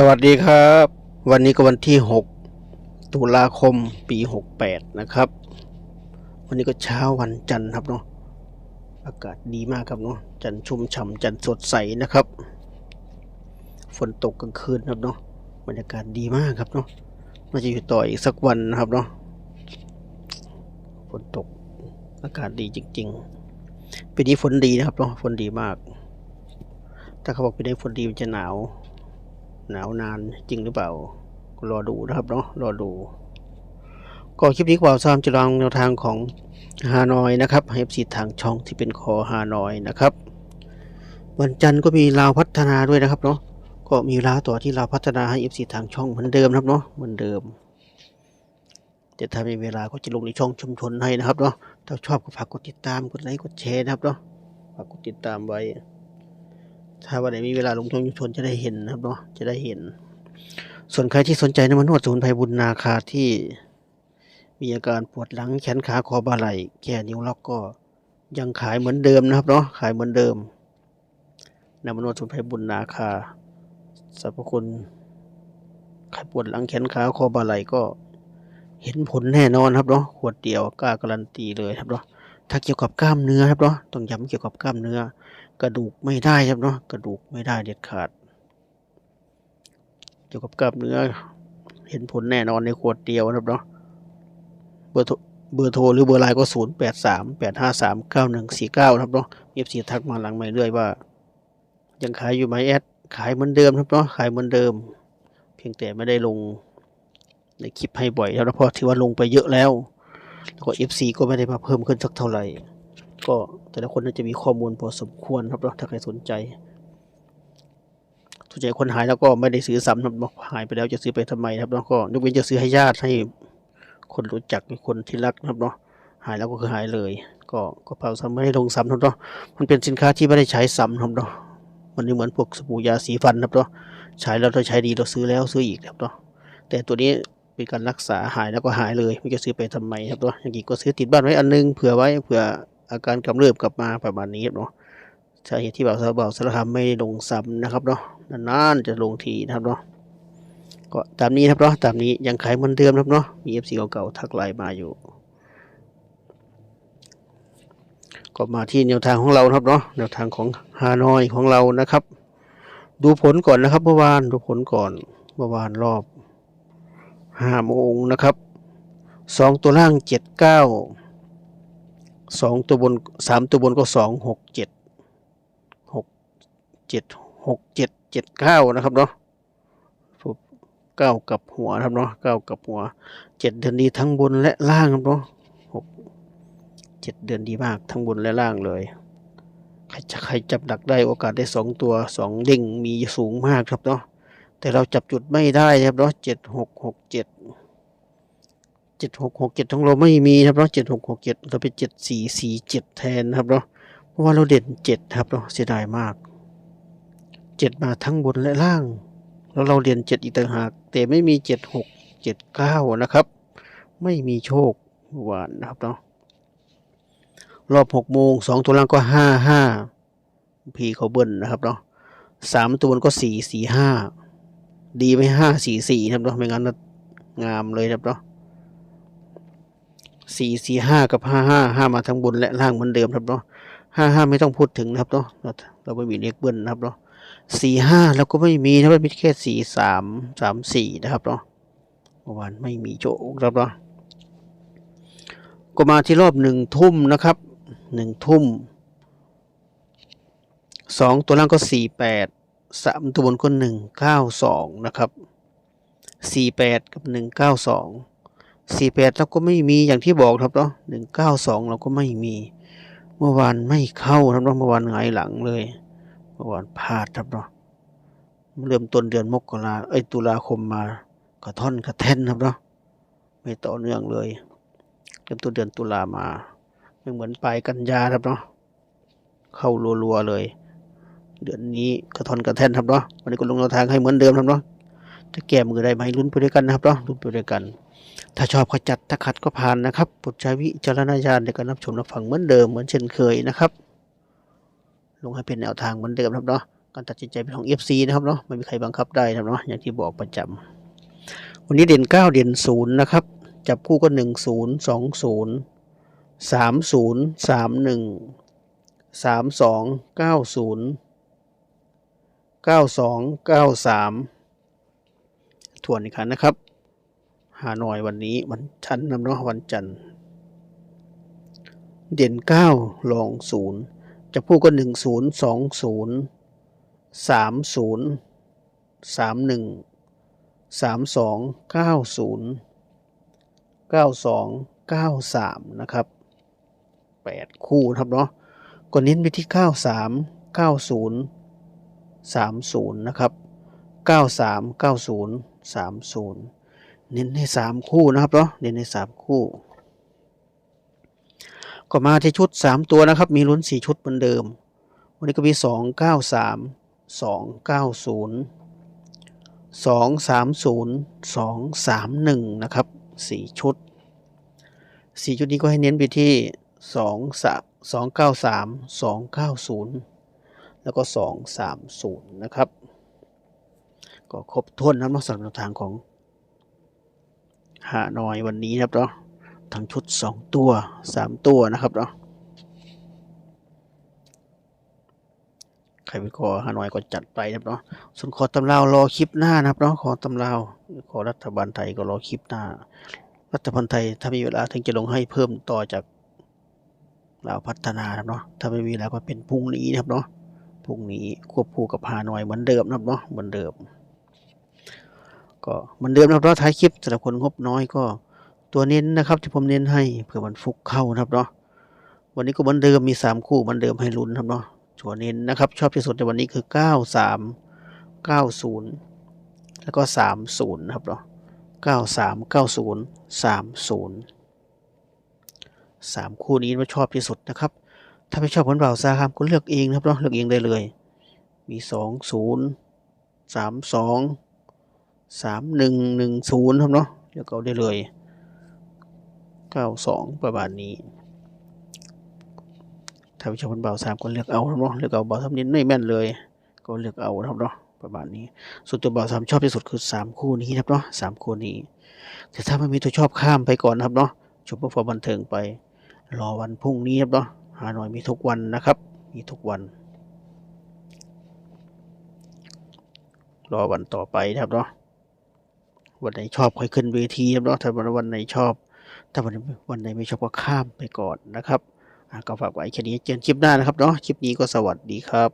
สวัสดีครับ วันนี้ก็วันที่ 6 ตุลาคมปี 68 นะครับ วันนี้ก็เช้าวันจันทร์ครับเนาะอากาศดีมากครับเนาะจันทร์ชุ่มฉ่ำจันทร์สดใสนะครับ ฝนตกกลางคืนครับเนาะบรรยากาศดีมากครับเนาะน่าจะอยู่ต่ออีกสักวันนะครับเนาะฝนตกอากาศดีจริงๆปีนี้ฝนดีนะครับเนาะฝนดีมาก ถ้าเขาบอกปีนี้ฝนดีมันจะหนาว หนาวนานจริงหรือเปล่า รอดูนะครับเนาะรอดูก็คลิปนี้ก็บ่าวซ้ำจะลองแนวทางของฮานอยนะครับให้สีทางช่องที่เป็นคอฮานอยนะครับ วันจันทร์ก็มีลาวพัฒนาด้วยนะครับเนาะก็มีลาวต่อที่ลาวพัฒนาให้เอฟซีทางช่องเหมือนเดิมครับเนาะเหมือนเดิมแต่ถ้ามีเวลาก็จะลงในช่องชุมชนให้นะครับเนาะถ้าชอบก็ฝากกดติดตามกดไลค์กดแชร์นะครับเนาะฝากกดติดตามไว้ ถ้าวันไหนมีเวลาลงทุนยุชนจะได้เห็นนะครับเนาะจะได้เห็น ส่วนใครที่สนใจน้ำมันนวดสมุนไพรบุญนาคาที่มีอาการปวดหลังแขนขาคอบ่าไหล่แก่นิ้วล็อกก็ยังขายเหมือนเดิมนะครับเนาะขายเหมือนเดิมน้ำมันนวดสมุนไพรบุญนาคาสรรพคุณใครปวดหลังแขนขาคอบ่าไหล่ก็เห็นผลแน่นอนครับเนาะขวดเดียวกล้าการันตีเลยครับเนาะถ้าเกี่ยวกับกล้ามเนื้อครับเนาะต้องย้ำเกี่ยวกับกล้ามเนื้อ กระดูกไม่ได้ครับเนาะกระดูกไม่ได้เด็ดขาด เกี่ยวกับกล้ามเนื้อ เห็นผลแน่นอนในขวดเดียวนะครับเนาะเบอร์โทรเบอร์โทรหรือเบอร์ไลน์ก็ศูนย์แปดสามแปดห้าสามเก้าหนึ่งสี่เก้าครับเนาะเอฟซีทักมาหลังไม่เรื่อยว่า ยังขายอยู่ไหมแอด ขายเหมือนเดิมครับเนาะขายเหมือนเดิม เพียงแต่ไม่ได้ลงในคลิปให้บ่อยแล้วนะเพราะที่ว่าลงไปเยอะแล้ว แล้วก็เอฟซีก็ไม่ได้มาเพิ่มขึ้นสักเท่าไหร่ ก็แต่ละคนน่าจะมีข้อมูลพอสมควรครับถ้าใครสนใจสนใจคนหายแล้วก็ไม่ได้ซื้อซ้ำครับเนาหายไปแล้วจะซื้อไปทำไมครับเนาะก็ยกเว้นจะซื้อให้ญาติให้คนรู้จักคนที่รักครับเนาะหายแล้วก็คือหายเลย ก็ก็เผาซ้ำไม่ได้ลงซ้ำครับเนาะมันเป็นสินค้าที่ไม่ได้ใช้ซ้ำครับเนาะมันไม่เหมือนพวกสบู่ยาสีฟันครับเนาะใช้แล้วเราใช้ดีเราซื้อแล้วซื้ออีกครับเนาะแต่ตัวนี้เป็นการรักษาหายแล้วก็หายเลยไม่จะซื้อไปทำไมครับเนาะอย่างนี้ก็ซื้อติดบ้านไว้อันนึงเผื่อไว้เผื่อ อาการกำเริบกลับมาประมาณนี้ครับเนาะสาเหตุที่บ่าวสาวบ่าวสารคามไม่ลงซ้ำนะครับเนาะนานๆจะลงทีนะครับเนาะก็ตามนี้ครับเนาะตามนี้ยังขายเหมือนเดิมครับเนาะมีเอฟซีเก่าๆทักไลน์มาอยู่ ก็มาที่แนวทางของเราครับเนาะแนวทางของฮานอยของเรานะครับ ดูผลก่อนนะครับเมื่อวานดูผลก่อนเมื่อวานรอบห้าโมงนะครับสองตัวล่างเจ็ดเก้า สองตัวบนสามตัวบนก็สองหกเจ็ดหกเจ็ดหกเจ็ดเจ็ดเก้านะครับเนาะเก้ากับหัวนะครับเนาะเก้ากับหัวเจ็ดเดือนดีทั้งบนและล่างครับเนาะหกเจ็ดเดือนดีมากทั้งบนและล่างเลยใครจะใครจับดักได้โอกาสได้สองตัวสองเด้งมีสูงมากครับเนาะแต่เราจับจุดไม่ได้ครับเนาะเจ็ดหกหกเจ็ด เจ็ดหกหกเจ็ดของเราไม่มีครับเนาะเจ็ดหกหกเจ็ดเราเป็นเจ็ดสี่สี่เจ็ดแทนนะครับเนาะเพราะว่าเราเด่นเจ็ดครับเนาะเสียดายมากเจ็ดมาทั้งบนและล่าง แล้วเราเรียนเจ็ดอีกต่างหาก แต่ไม่มีเจ็ดหกเจ็ดเก้านะครับ ไม่มีโชคหวานนะครับเนาะรอบหกโมงสองตัวล่างก็ห้าห้าพีเขาเบิ้ลนะครับเนาะสามตัวบนก็สี่สี่ห้าดีไหมห้าสี่สี่นะครับเนาะไม่งั้นนะงามเลยนะครับเนาะ สี่สี่ห้ากับห้าห้าห้ามาทั้งบนและล่างเหมือนเดิมครับเนาะห้าห้าไม่ต้องพูดถึงนะครับเนาะเราเราไม่มีเลขเบิ้ลนะครับเนาะสี่ห้าเราก็ไม่มีนะครับมีแค่สี่สามสามสี่นะครับเนาะเมื่อวานไม่มีโจกครับเนาะก็มาที่รอบหนึ่งทุ่มนะครับหนึ่งทุ่มสองตัวล่างก็สี่แปดสามตัวบนก็หนึ่งเก้าสองนะครับสี่แปดกับหนึ่งเก้าสอง สี่แปดเราก็ไม่มีอย่างที่บอกครับเนาะหนึ่งเก้าสองเราก็ไม่มี เมื่อวานไม่เข้าครับเนาะเมื่อวานหงหลังเลย เมื่อวานพลาดครับเนาะเริ่มต้นเดือนมกราเอ้ยตุลาคมมากระท่อนกระแท่นครับเนาะไม่ต่อเนื่องเลยเริ่มต้นเดือนตุลามาไม่เหมือนปลายกันยาครับเนาะเข้ารัวๆเลย เดือนนี้กระท่อนกระแท่นครับเนาะวันนี้ก็ลงแนวทางให้เหมือนเดิมครับเนาะ ถ้าแก้มือได้ไหมลุ้นไปด้วยกันนะครับเนาะลุ้นไปด้วยกัน ถ้าชอบขจัดถ้าขัดก็ผ่านนะครับปดใช้วิจารณญาณในการรับชมรับฟังเหมือนเดิมเหมือนเช่นเคยนะครับ ลงให้เป็นแนวทางเหมือนเดิมครับเนาะการตัดสินใจเป็นของเอฟซีนะครับเนาะไม่มีใครบังคับได้นะเนาะอย่างที่บอกประจำ วันนี้เด่น 9 เด่น0นะครับจับคู่ก็ 1 0 2 0 3 0 3 1 3 2 9 0 9 2 9 3 ทวนอีกครั้งนะครับหาหน่อยวันนี้วันจันทร์นะเนาะวันจันทร์ เด่นเก้าลองศูนย์จะพูดก็หนึ่งศูนย์สองศูนย์สามศูนย์สามหนึ่งสามสองเก้าศูนย์เก้าสองเก้าสามนะครับแปดคู่ครับเนาะก็เน้นไปที่เก้าสามเก้าศูนย์สามศูนย์นะครับเก้าสามเก้าศูนย์ สามศูนย์เน้นในสามคู่นะครับเนาะเน้นในสามคู่ ก็มาที่ชุดสามตัวนะครับ มีลุ้นสี่ชุดเหมือนเดิม วันนี้ก็มีสองเก้าสามสองเก้าศูนย์สองสามศูนย์สองสามหนึ่งนะครับสี่ชุดสี่ชุดนี้ก็ให้เน้นไปที่สองสามสองเก้าสามสองเก้าศูนย์แล้วก็สองสามศูนย์นะครับ ก็ครบถ้วนนะครับสำหรับทางของหานอยวันนี้นะครับเนาะทั้งชุด 2 ตัว 3 ตัวนะครับเนาะใครไปขอฮานอยก็จัดไปนะครับเนาะส่วนขอตำราวรอคลิปหน้านะครับเนาะขอตำราวขอรัฐบาลไทยก็รอคลิปหน้า รัฐบาลไทยถ้ามีเวลาถึงจะลงให้เพิ่มต่อจากลาพัฒนาครับเนาะถ้าไม่มีแล้วก็เป็นพรุ่งนี้นะครับเนาะพรุ่งนี้ควบคู่กับฮานอยเหมือนเดิมนะครับเนาะเหมือนเดิม ก็เหมือนเดิมนะครับเนาะท้ายคลิปสำหรับคนงบน้อยก็ตัวเน้นนะครับ ที่ผมเน้นให้เผื่อมันฟุกเข้านะครับเนาะวันนี้ก็เหมือนเดิมมี 3 คู่เหมือนเดิมให้ลุ้นครับเนาะตัวเน้นนะครับ ชอบที่สุดในวันนี้คือ 9 3 9 0 แล้วก็ 3 0นะครับเนาะ9 3 9 0 3 0 3 คู่นี้ว่าชอบที่สุดนะครับ ถ้าไม่ชอบผลเปล่าซาครับก็เลือกเองนะครับเนาะเลือกเองได้เลย มี 2 0 3 2 3 1 1 0ครับเนาะเลือกเอาได้เลยเก้าสองประมาณนี้ถ้าวิชาคนเบาสามก็เลือกเอาครับเนาะเลือกเอาเบาสามนิดไม่แม่นเลย ก็เลือกเอาครับเนาะประมาณนี้ส่วนตัวเบาสามชอบที่สุดคือสามคู่นี้ครับเนาะสามคู่นี้ แต่ถ้าไม่มีตัวชอบข้ามไปก่อนนะครับเนาะชมเพื่อความบันเทิงไป รอวันพรุ่งนี้ครับเนาะหาหน่อยมีทุกวันนะครับ มีทุกวัน รอวันต่อไปครับเนาะ วันไหนชอบค่อยขึ้นเวทีเนาะถ้าวันไหนชอบ ถ้าวันวันไหนไม่ชอบก็ข้ามไปก่อนนะครับก็ฝากไว้แค่นี้เจอกันคลิปหน้านะครับเนาะคลิปนี้ก็สวัสดีครับ